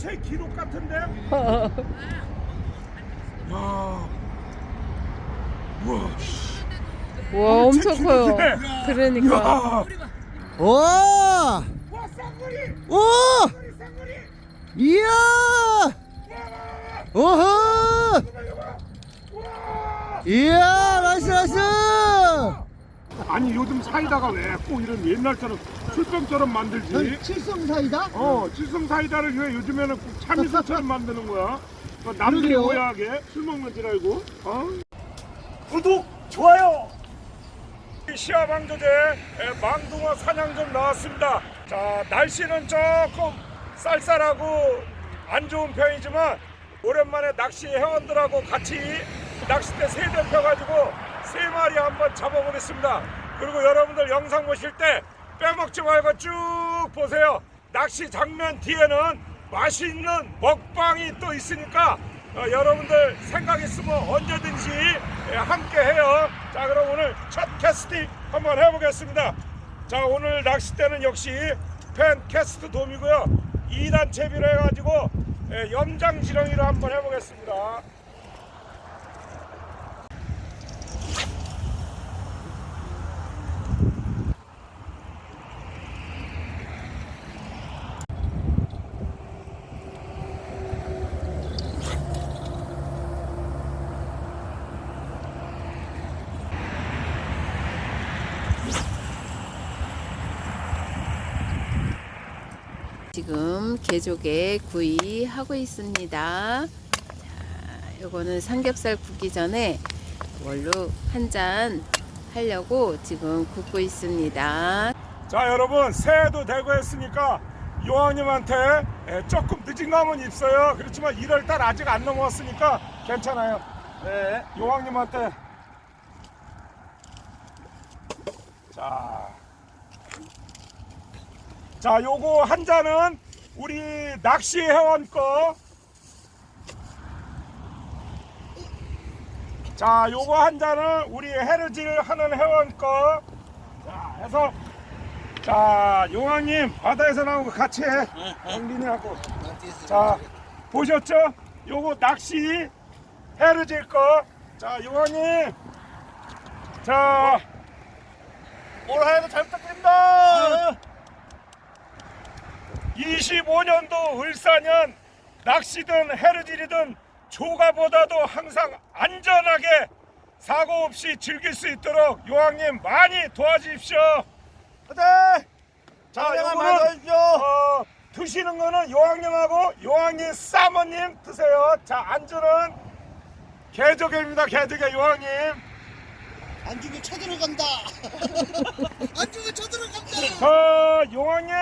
제 기록 같은데? 야. 우와. 씨. 와 엄청 제 커요. 그러니까. 야. 오! 와 쌍거리. 오! 쌍거리 쌍거리. 이야! 오호! 와. 이야! 나이스 나이스! 아니 요즘 사이다가 왜 꼭 이런 옛날처럼 술병처럼 만들지? 칠성 사이다? 어, 질성 사이다를 왜 요즘에는 꼭 참이슬처럼 만드는 거야? 그 남들이 그러게요. 오해하게 술 먹는 줄 알고. 어? 구독, 좋아요. 시아방조제 망둥어 사냥 좀 나왔습니다. 자, 날씨는 조금 쌀쌀하고 안 좋은 편이지만 오랜만에 낚시 회원들하고 같이 낚싯대 세대 펴가지고 세 마리 한번 잡아보겠습니다. 그리고 여러분들 영상 보실 때 빼먹지 말고 쭉 보세요. 낚시 장면 뒤에는 맛있는 먹방이 또 있으니까 어, 여러분들 생각 있으면 언제든지 예, 함께 해요. 자, 그럼 오늘 첫 캐스팅 한번 해보겠습니다. 자, 오늘 낚싯대는 역시 펜 캐스트 돔이고요. 2단 채비로 해가지고 예, 염장 지렁이로 한번 해보겠습니다. 지금 개조개 구이 하고 있습니다. 자, 요거는 삼겹살 굽기 전에 이걸로 한 잔 하려고 지금 굽고 있습니다. 자 여러분 새해도 되고 했으니까 요한님한테 예, 조금 늦은 감은 있어요 그렇지만 1월달 아직 안 넘어왔으니까 괜찮아요 네 요한님한테 자, 자 요거 한 잔은 우리 낚시 회원 거 자, 요거 한 잔은 우리 헤르질 하는 회원 거. 자, 해서 자, 용왕님 바다에서 나온 거 같이 해. 영린이하고. 자, 보셨죠? 요거 낚시 헤르질 거. 자, 용왕님. 자, 올 한해도 잘 부탁드립니다. 25년도 을사년 낚시든 헤르질이든 조가보다도 항상 안전하게 사고 없이 즐길 수 있도록 요왕님 많이 도와주십시오. 네. 자, 요거는 어, 드시는 거는 요왕님하고 요왕님 사모님 드세요. 자, 안주는 개조개입니다. 개조개 요왕님. 안중에 쳐들어간다! 안중에 쳐들어간다! 자, 용왕님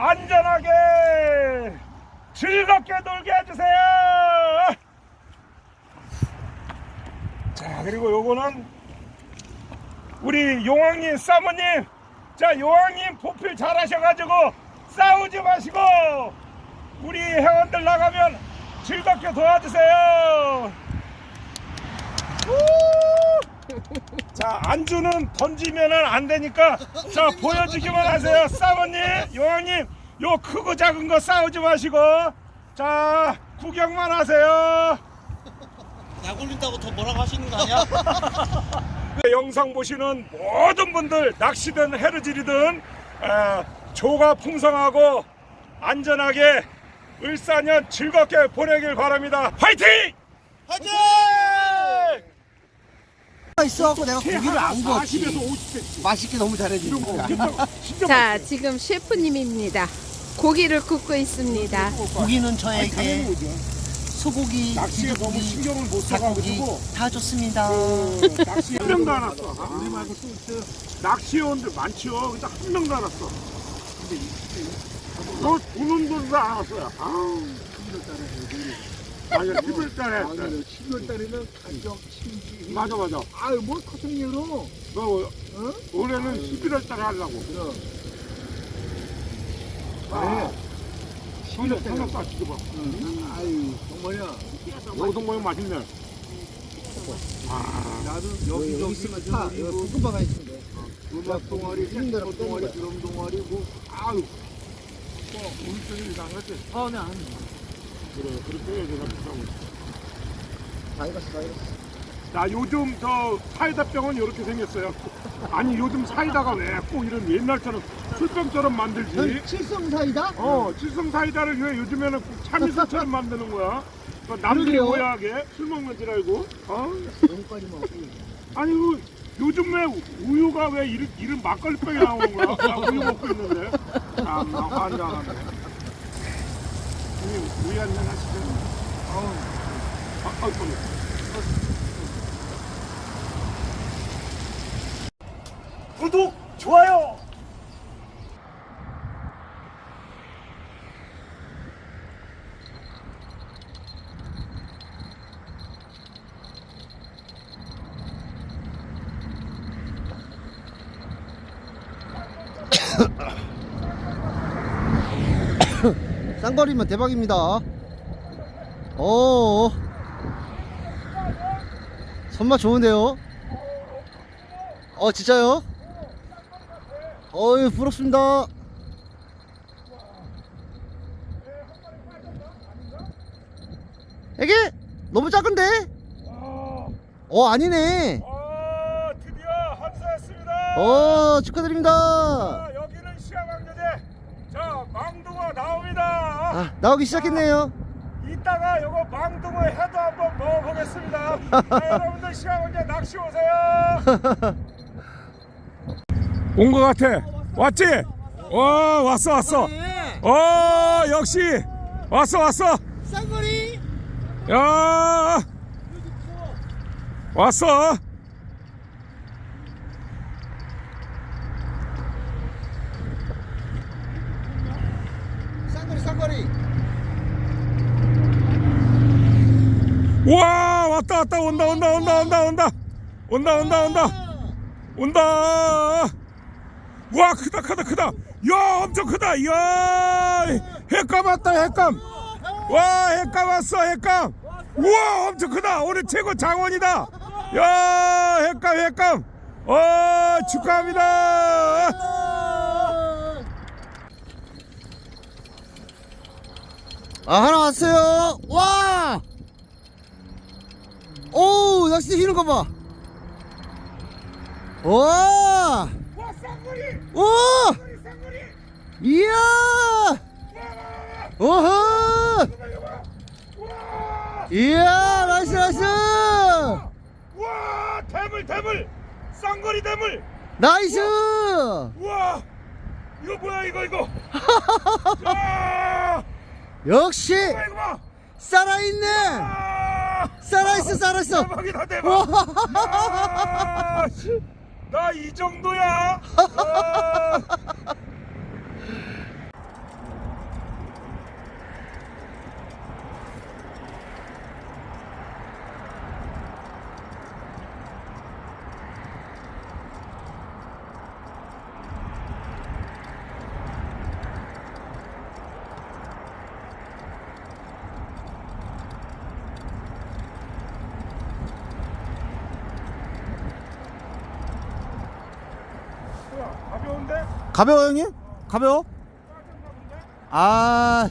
안전하게 즐겁게 놀게 해주세요. 자, 그리고 요거는 우리 용왕님 사모님, 자, 용왕님 보필 잘 하셔가지고 싸우지 마시고 우리 회원들 나가면 즐겁게 도와주세요. 자 안주는 던지면은 안 되니까 자 보여주기만 하세요 사모님 요왕님 요 크고 작은 거 싸우지 마시고 자 구경만 하세요 약 올린다고 더 뭐라고 하시는 거 아니야? 네, 영상 보시는 모든 분들 낚시든 헤르질이든 에, 조가 풍성하고 안전하게 을사년 즐겁게 보내길 바랍니다 화이팅! 화이팅! 있어갖고 내가 고기를 안 구웠지 40에서 50cm 맛있게 너무 잘해주니까 진짜 자, 지금 셰프님입니다. 고기를 굽고 있습니다. 고기는 저에게 소고기, 낚시에 너무 돼지고기, 신경을 못 닭고기 써가지고 다 좋습니다 그 낚시 한 명도 안 왔어. 아, 우리 말고 또 있어요. 낚시원들 많죠. 근데 한 명도 안 왔어. 너 보는 분도 안 왔어요. 아우. 11월달에 맞 아, 11월달에 12월달에는 가격 심지. 맞아, 맞아. 아유 뭘 커팅으로? 너 올해는 11월달에 하려고. 아, 11월달에 삼겹살 지켜봐. 아유 정말이야. 여기서 모양 맛있네. 나도 여기 여기 있으면 다 있으면 돼 음악 동아리 색소 동아리 드럼 동아리 뭐 아유. 오른쪽이 이상하지? 어, 네, 안 그래 그렇게 해야 되나 비싸고 다 익었어 다 익었어 자 요즘 저 사이다 병은 이렇게 생겼어요. 아니 요즘 사이다가 왜 꼭 이런 옛날처럼 술병처럼 만들지? 칠성 사이다? 어 칠성 사이다를 왜 요즘에는 꼭 참이슬처럼 만드는 거야. 그 남들이 그러게요. 오해하게? 술 먹는 줄 알고? 어? 너무까지 먹고 아니 그 요즘 왜 우유가 왜 이름, 이름 막걸리병이 나오는 거야? 나 우유 먹고 있는데. 참나 환장하네 형님 우유 한잔 하시죠 어우 아, 아, sorry. 구독 좋아요 쌍거리면 대박입니다. 오. 손맛 좋은데요? 어, 진짜요? 어유 부럽습니다. 이게 너무 작은데? 어, 아니네. 아 어, 축하드립니다. 자, 여기는 시아방조제 자 나옵니다. 아, 나오기 시작했네요. 이따가 요거 망둥어 회도 한번 먹어보겠습니다. 자, 여러분들 시아방조제 낚시 오세요. 온거 같아. 왔지? 와 왔어 왔어. 어 역시. 왔어 왔어. 쌍거리. 야. 왔어 쌍거리, 쌍거리. 와 왔다 온다 온다 온다 온다 온다. 온다 온다 온다. 온다. 와 크다 크다 크다. 야 엄청 크다. 야 핵감 왔다 핵감. 와 핵감 왔어 핵감. 우와 엄청 크다. 오늘 최고 장원이다. 야 핵감 핵감. 어 축하합니다. 아 하나 왔어요. 와! 오 낚시 휘는 거 봐. 와! 와 쌍거리 오! 쌍거리 이야! 오호! 와. 이야 나이스 나이스. 와 대물 대물. 쌍거리 대물. 나이스. 우와. 이거 뭐야 이거 이거? 야. 역시 봐 살아있네. 아, 살아있어 살아있어. 대박이다 대박. 나이 정도야. 아. 뭐야 가벼워 형님? 가벼워? 아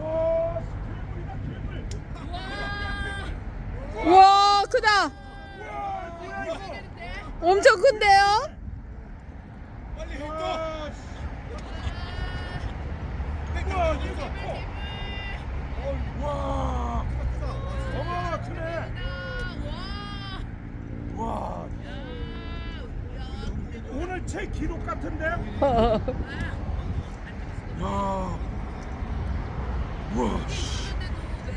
와 괴물이다 괴물 우와 크다 엄청 큰데요? 빨리 와, 씨. 우와 이거 와 어머 크네 와 오늘 제 기록 같은데 야 우와.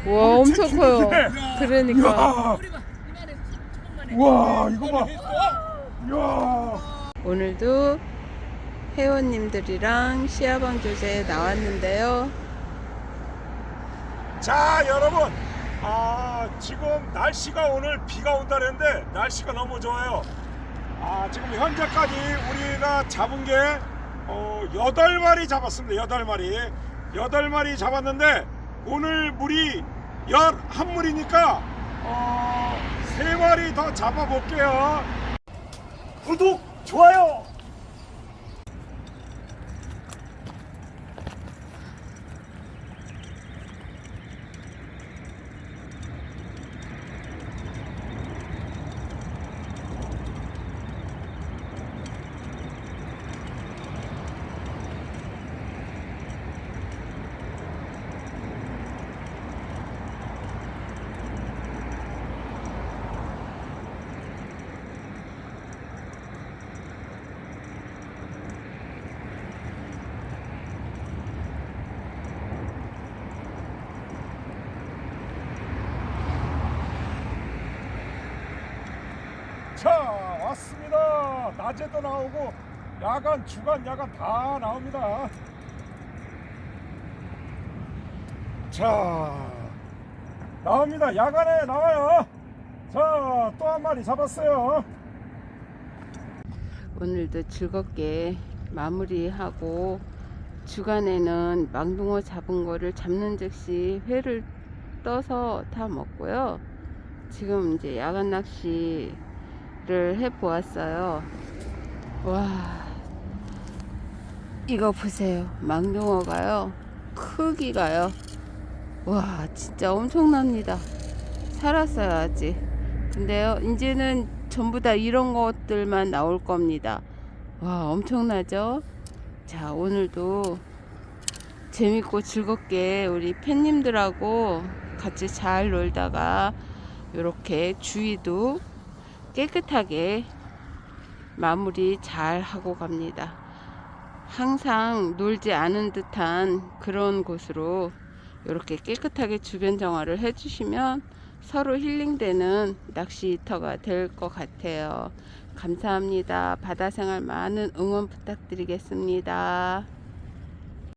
와 엄청 커요. 네. 그러니까 이야. 우와 이거 봐. 이야. 오늘도 회원님들이랑 시야방 조제에 나왔는데요. 자 여러분 아 지금 날씨가 오늘 비가 온다는데 날씨가 너무 좋아요 아 지금 현재까지 우리가 잡은 게 어, 8마리 잡았습니다 8마리 8마리 잡았는데 오늘 물이 11물이니까 어, 3마리 더 잡아볼게요. 구독 좋아요 자 왔습니다. 낮에도 나오고 야간 주간 야간 다 나옵니다. 자 나옵니다. 야간에 나와요. 자 또 한 마리 잡았어요. 오늘도 즐겁게 마무리하고 주간에는 망둥어 잡은 거를 잡는 즉시 회를 떠서 다 먹고요. 지금 이제 야간 낚시를 해 보았어요. 와, 이거 보세요. 망둥어가요. 크기가요. 와, 진짜 엄청납니다. 살았어요, 아직. 근데요, 이제는 전부 다 이런 것들만 나올 겁니다. 와, 엄청나죠? 자, 오늘도 재밌고 즐겁게 우리 팬님들하고 같이 잘 놀다가 이렇게 주위도 깨끗하게 마무리 잘 하고 갑니다. 항상 놀지 않은 듯한 그런 곳으로 이렇게 깨끗하게 주변 정화를 해주시면 서로 힐링되는 낚시터가 될 것 같아요. 감사합니다. 바다 생활 많은 응원 부탁드리겠습니다.